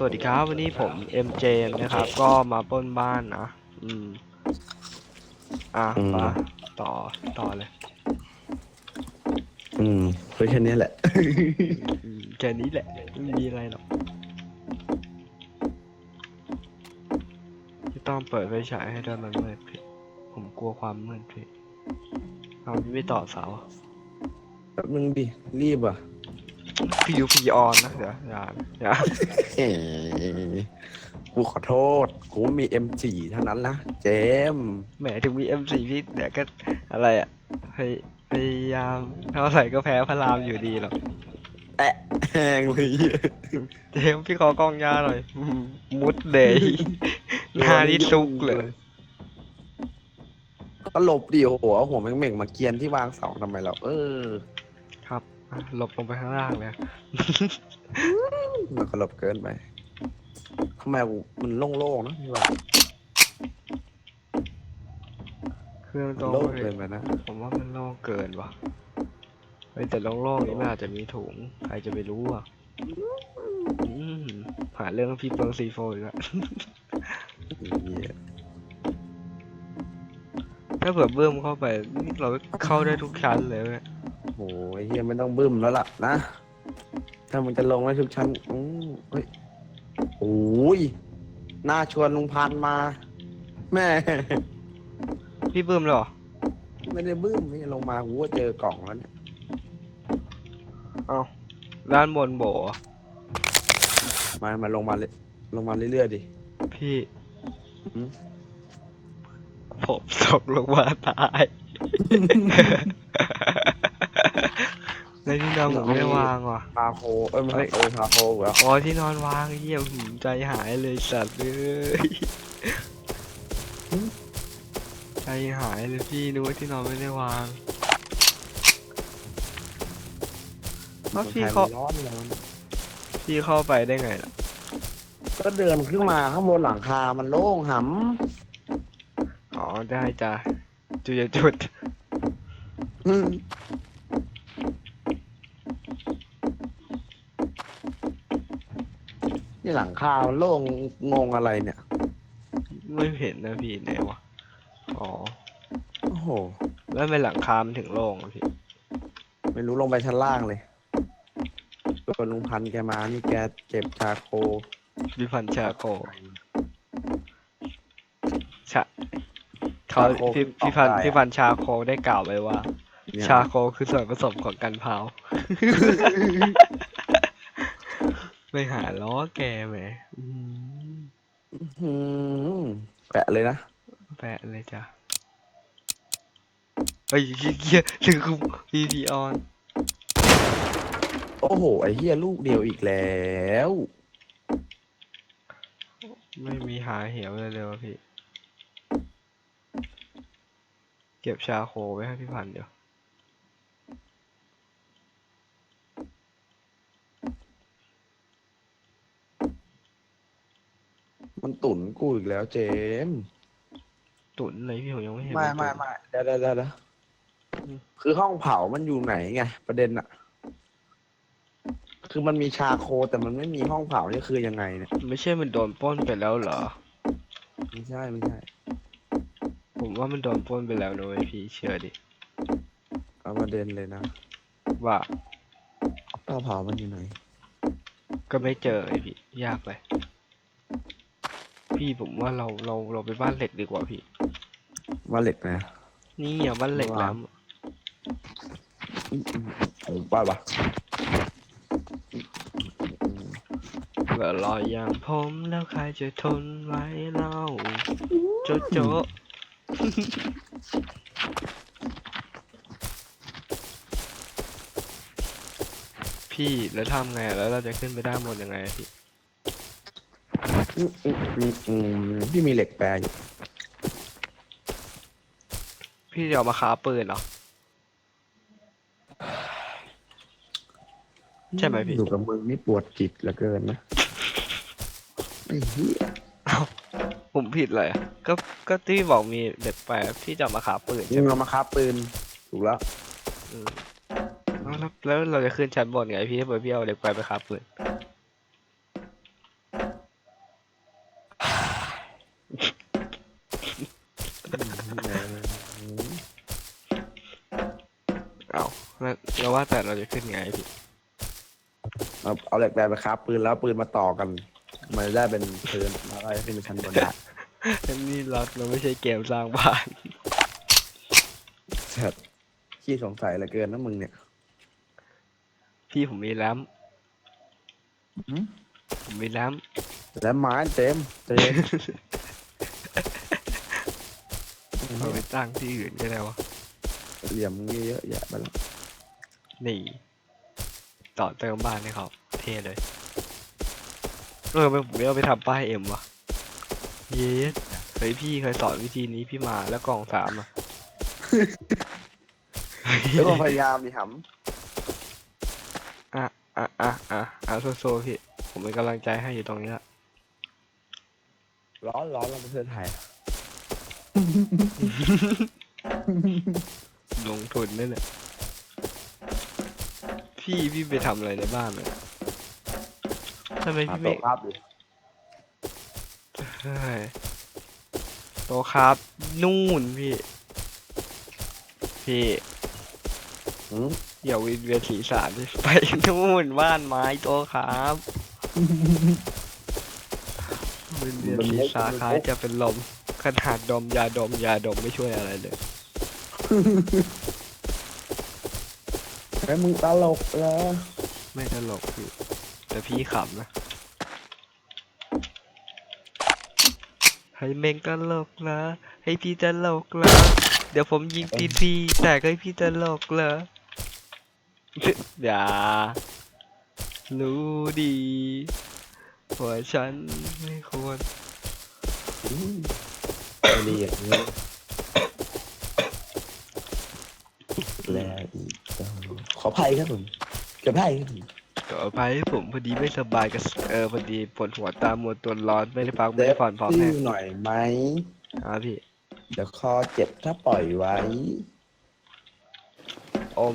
สวัสดีครับ วันนี้ผม MJ นะครับ ก็มาปล้นบ้านนะ อืม อะอืม มาต่อต่อเลยอืมเฮ้ยแค่นี้แหละ อืมแค่นี้แหละ ไม่มีอะไรหรอกที่ต้องเปิดไฟฉายให้ด้วยมันมืดพี่ผมกลัวความมืดพี่เอาพี่ไม่ต่อเสา แป๊บนึงดิ รีบอะ พี่ยูพี่ออนนะเดี๋ยวอย่าอย่าเอ้ยกูขอโทษ กูมี M4 เท่านั้นนะเจมส์แหมถึงมี M4 พี่เดี๋ยวก็อะไรอะพยพยายามเท่าไหร่ก็แพ้พระรามอยู่ดีหรอกแอะแห้งเลยเจมส์พี่ขอกล้องยาหน่อยอืมมุดเดยหน้านี่ซุกเลย ก็หลบดิโอ้โหเอาหัวแม่งๆมาเกรียนที่วางเสาทำไมเราเออครับอะ หลบลงไปข้างล่างเลยมันก็หลบเกินไปทำไมมันโล่งๆนะพี่ว่าเครื่องมันตรงโล่งเลเกิยนไปนะผมว่ามันโล่งเกินว่ะเฮ้ยแต่โล่งๆนี่มันอาจจะมีถุงใครจะไปรู้อะอืมหาเรื่องพี่เปิงซีโฟอีกแล้วเหี้ยถ้าเผื่อเบิ้มเข้าไปนี่เราเข้าได้ทุกชั้นเลยเว้ย โอ้ยเฮียไม่ต้องบึ้มแล้วล่ะนะ ถ้ามันจะลงไว้ทุกชั้นอืมเฮ้ยโอ้ยน่าชวนลุงพันธุ์มา แม่ พี่เบิ้มเลยเหรอ ไม่ได้บึ้มนี่ลงมากูก็เจอกล่องแล้วเนี่ยเอ้าด้านบนโบอะมามาลงมาเลยลงมาเรื่อยๆดิ พี่หืม ผมตกลงมาตาย ในที่นอนผมไม่ได้วางว่ะพาโคเอ้ยไม่เฮ้ยเออพาโคเหรออ๋อที่นอนวางไอ้เหี้ยหืมใจหายเลยสัตว์เลยใจหายเลยพี่นึกว่าที่นอนไม่ได้วางเพราะพี่คนไทยเขามันร้อนแล้วนะพี่เข้าไปได้ไงล่ะก็เดินขึ้นมาข้างบนหลังคา มันโล่งหอ๋อได้จ้ะจุดจุดำอืมนี่หลังคามันโล่งงงอะไรเนี่ย ไม่เห็นนะพี่ไหนวะ อ๋อ โอ้โห แล้วทำไมหลังคามันถึงโล่งอะพี่ ไม่รู้ลงไปชั้นล่างเลยตัวลุงพันธุ์แกมา นี่แกเก็บชาโค วิพันธ์ชาโคชาเขาพี่พี่พันธ์พี่พันธ์ชาโคได้กล่าวไว้ว่า เนี่ยชาโคคือส่วนผสมของกันเผา ไม่หาล้อแกแหมอืมอืมแปะเลยนะ แปะเลยจ้ะเฮ้ยเกียถึงคือพีพีออนโอ้โห ไอ้เหี้ยลูกเดียวอีกแล้ว ไม่มีหาเหวเลยเลยวะพี่ เก็บชาโคไว้ให้พี่พันธุ์เดี๋ยว มันตุนกูอีกแล้วเจมส์ตุนเลยพี่ผมยังไม่เห็นไม่นไม่ตุ๋นไม่เดี๋ยวเดี๋ยวเดี๋ยวเดี๋ยวอืมคือห้องเผามันอยู่ไหนไงประเด็นอะคือมันมีชาโคแต่มันไม่มีห้องเผานี่คือยังไงเนี่ยไม่ใช่มันโดนปล้นไปแล้วเหรอ ไม่ใช่ไม่ใช่ผมว่ามันโดนปล้นไปแล้วนะเว้ยพี่เชื่อดิเอาประเด็นเลยนะว่าเตาเผามันอยู่ไหน ก็ไม่เจอไอพี่ยากเลย พี่ผมว่าเราเราเราไปบ้านเหล็กดีกว่าพี่ ว่าเหล็กนะนี่อะบ้านเหล็กว้าแล้ววอืมอืมโอ้ป้าปะเกิดรอยอย่างผมแล้วใครจะทนไหว้เล่าโจะโจะพี่แล้วทำไงแล้วเราจะขึ้นไปด้านบนยังไงอะพี่อืมอืมอืมอืม พี่มีเหล็กแปรอยู่ พี่จะเอามาค้าปืนเหรอ ใช่ไหมพี่ อยู่กับมึงนี่ปวดจิตเหลือเกินนะไอ้เหี้ยผมผิดเลยอะก็ก็ที่บอกมีเด็กแปลพี่จะเอามาค้าปืนมึใช่งไหมเอามาค้าปืน ถูกแล้ว อืมอ้าวแล้วแล้วเราจะขึ้นชั้นบนไงพี่ถ้าเกิดพี่เอาเด็กแปลไปค้าปืน แล้วเราว่าแต่เราจะขึ้นไงพี่เอาเอาเหล็กแดงไปคราบปืนแล้วปืนมาต่อกัน มันจะได้เป็นปืนแล้วก็ขึ้นไปชั้นบนได้นี่เราเราไม่ใช่เกมสร้างบ้านเสร็จขี้สงสัยเหลือเกินนะมึงเนี่ยพี่ผมมีแรมผมมีแรมแล้วไม้เจมส์เจมส์เอาไปตั้งที่อื่นก็ได้วะเหลี่ยมมึงเยอะแยะไปแล้ว นี่ต่อเติมบ้านให้เขาเท่เลยเออไม่ผมไม่เอาไปทำป้ายเอ็มวะเยสเฮ้ยพี่เคยสอนวิธีนี้พี่มาแล้วกล่องสามอะแล้วก็พยายามดิหอะอะอะอะอะโซโซพี่ ผมเป็นกำลังใจให้อยู่ตรงนี้ละำร้อนร้อนเราประเทศไทยลงทุนนั่นแหละ พี่พี่ไปทำอะไรในบ้านเลยทำไมมาพี่โตไม่ครับดิใช่โตะครับ นู่นพี่ พี่หืมอย่าวินเวียนศีรษะดิไปนู่นบ้านไม้โตะครับวินเวียนศีรษะคล้ายจะเป็นลมขนาดดมยาดมยาดมไม่ช่วยอะไรเลย ไอ้มึงตลกเหรอไม่ตลกพี่ แต่พี่ขำนะให้เมงตลกนะ ให้พี่ตลกเหรอเดี๋ยวผมยิงทีทีแต่ให้พี่ตลกเหรออย่า รู้ดีว่าฉันไม่ควรอืมไม่ดีอย่างนี้แล้วอีกแล้ว ขออภัยครับผมขออภัยครับผมขออภัยให้ผมพอดีไม่สบายกับเออพอดีปวดหัวตามมัวตัวร้อนไม่ได้พักไม่ได้ผ่อนพร้อมชื่แน่อหน่อยไหมอะพี่เดี๋ยวคอเจ็บถ้าปล่อยไว้ อม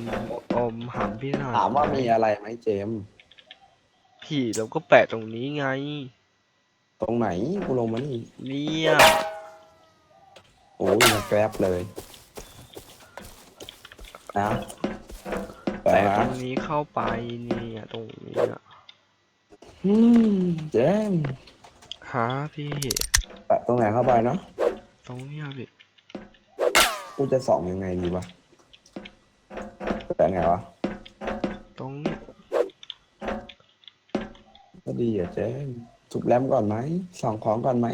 อมหำพี่หน่อยถามว่ามีอะไรไหมเจมส์พี่เราก็แปะตรงนี้ไง ตรงไหนกูลงมานี่เนี่ยโอ้ยมาแกร็บเลยนะ แปลแปะตนะรงนี้เข้าไปเนี่ยตรงนี้อะอืมเจมส์หาพี่แปะตรงไหนเข้าไปเนาะตรงเนี้ยพี่กูจะส่องยังไงดีวะแปะไงวะตรงนี้ก็ดีอะเจมส์ทุบแรมก่อนไหมส่องของก่อนไหม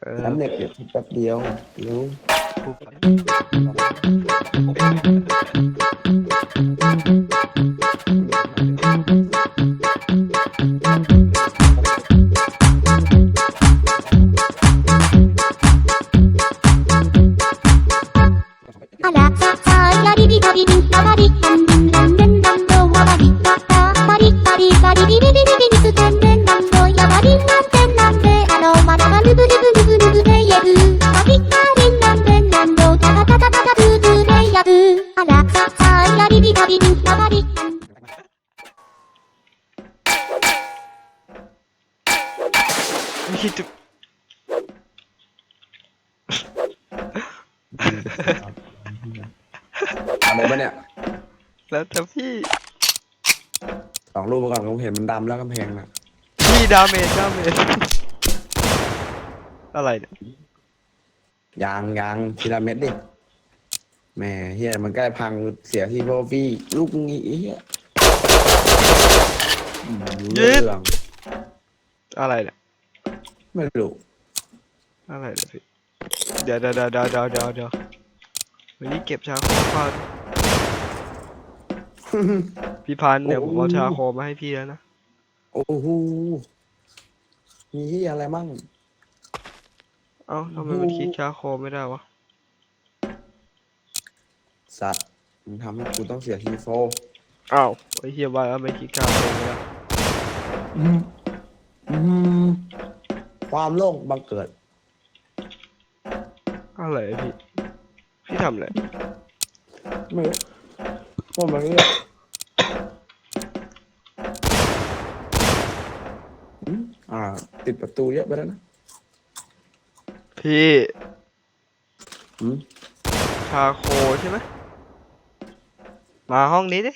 เออแรมเหล็กเดี๋ยวทุบแป๊บเดียวรู้ ทุบあ แล้วแต่พี่ สองรูปมาก่อนผมเห็นมันดำแล้วกำแพงน่ะพี่ดาเมจดาเมจอะไรเนี่ยยางยางทีละเม็ดดิแหม่เฮียมันใกล้พังเสียที่โบฟี่ลูกงี้เฮียอืมรู้เรื่องอะไรเนี่ยไม่รู้อะไรเนี่ยพี่เดี๋ยวเดี๋ยวเดี๋ยวเดี๋ยวเดี๋ยวเดี๋ยวเดี๋ยววันนี้เก็บชาโคก่อน พี่พันธุ์เดี๋ยวผมเอาชาโคมาให้พี่แล้วนะ โอ้โห มีเฮียอะไรมั่ง เอ้าทำไมมันคิดชาโคไม่ได้วะ สัตว์มันทำให้กูต้องเสียทีโฟอ้าวไอ้เฮียว่าแล้วไม่คิดชาโคไม่ได้อืมอืมความโลภบังเกิด อะไรพี่ พี่ทำอะไร ไม่รู้ว่ามันเรียก อืมอ่า ติดประตูเยอะไปแล้วนะพี่อืมชาโคใช่ไหมมาห้องนี้ดิ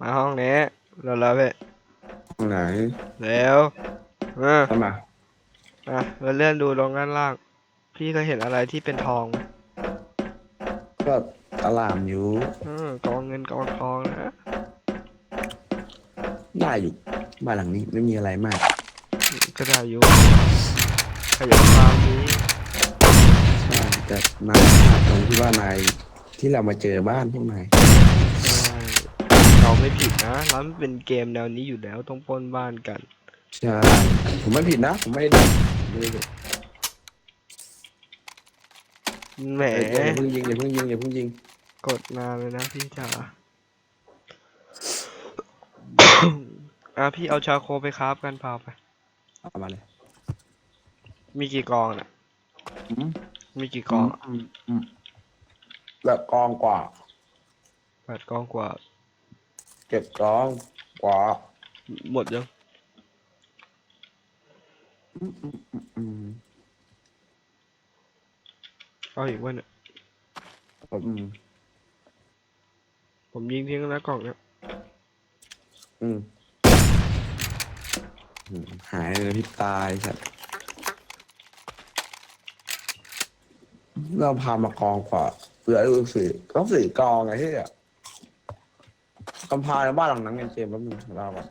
มาห้องนี้เร็วๆไปตรงไหนเร็วอะเข้ามาอะเราเลื่อนดูลงด้านล่าง พี่เคยเห็นอะไรที่เป็นทองไหมก็ตลามอยู่อืมกองเงินกองทองนะ ได้อยู่บ้านหลังนี้ไม่มีอะไรมาก ก็ได้อยู่ขยันความนี้ใช่แต่นายพลาดตรงที่ว่านายที่เรามาเจอบ้านพวกนายใช่เราไม่ผิดนะแล้วมันเป็นเกมแนวนี้อยู่แล้วต้องปล้นบ้านกัน ใช่ผมไม่ผิดนะ ผมไม่ได้ไม่ได้แหมเอ้ยอย่าเพิ่งยิงอย่าเพิ่งยิงอย่าเพิ่งยิงกดนานเลยนะพี่จ๋า อะพี่เอาชาโคไปคราฟกันเปล่าไป เอามาเลยมีกี่กองน่ะ อืมมีกี่กองอะมอืมแบบกองกว่าแปดกองกว่า เจ็ดกองกว่าหมดยัง อืมอืมอืมอืมเอาอีกวันเนี่ยอืมผมยิงทิ้งแล้วกล่องเนี่ยอืมอืม หายเลยพี่ตายสัตว์เราพามากองกว่าเผื่อดูสี่ต้องสี่กองไงที่อะกำพาในบ้านหลังนั้นไงเจมส์แป๊บนึงเราก่อน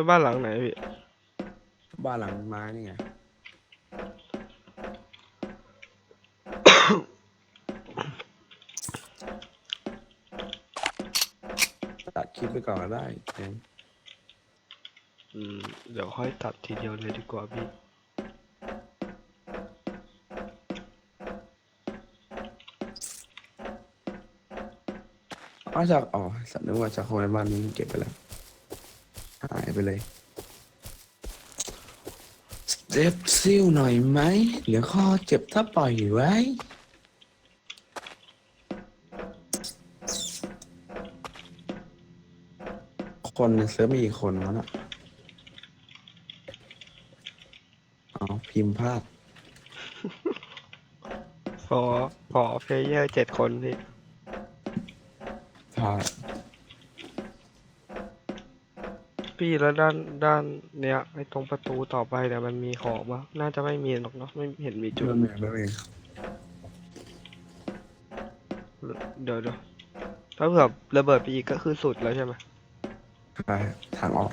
เพื่อนบ้านหลังไหนพี่ บ้านหลังไม้นี่ไง ตัดคลิปไปก่อนก็ได้เจมส์อืม เดี๋ยวค่อยตัดทีเดียวเลยดีกว่าพี่อ๋อจากอ๋อสัตว์นึกว่าจากคนในบ้านนี้เก็บไปแล้วหายไป เลยเจ็บซิ่วหน่อยไหมเดี๋ยวคอเจ็บถ้าปล่อยไว้ คนในเซิร์ฟมีกี่คนวะน่ะอ๋อพิมพ์พลาด พอพอเพลเยอร์เจ็ดคนพี่พลาด พี่แล้วด้านด้านเนี้ยไอ้ตรงประตูต่อไปเนี่ยมันมีของปะน่าจะไม่มีหรอกเนาะไม่เห็นมีจุดไม่มีไม่มีเดี๋ยวเดี๋ยวถ้าเผื่อระเบิดไปอีกก็คือสุดแล้วใช่ไหมใช่ทางออก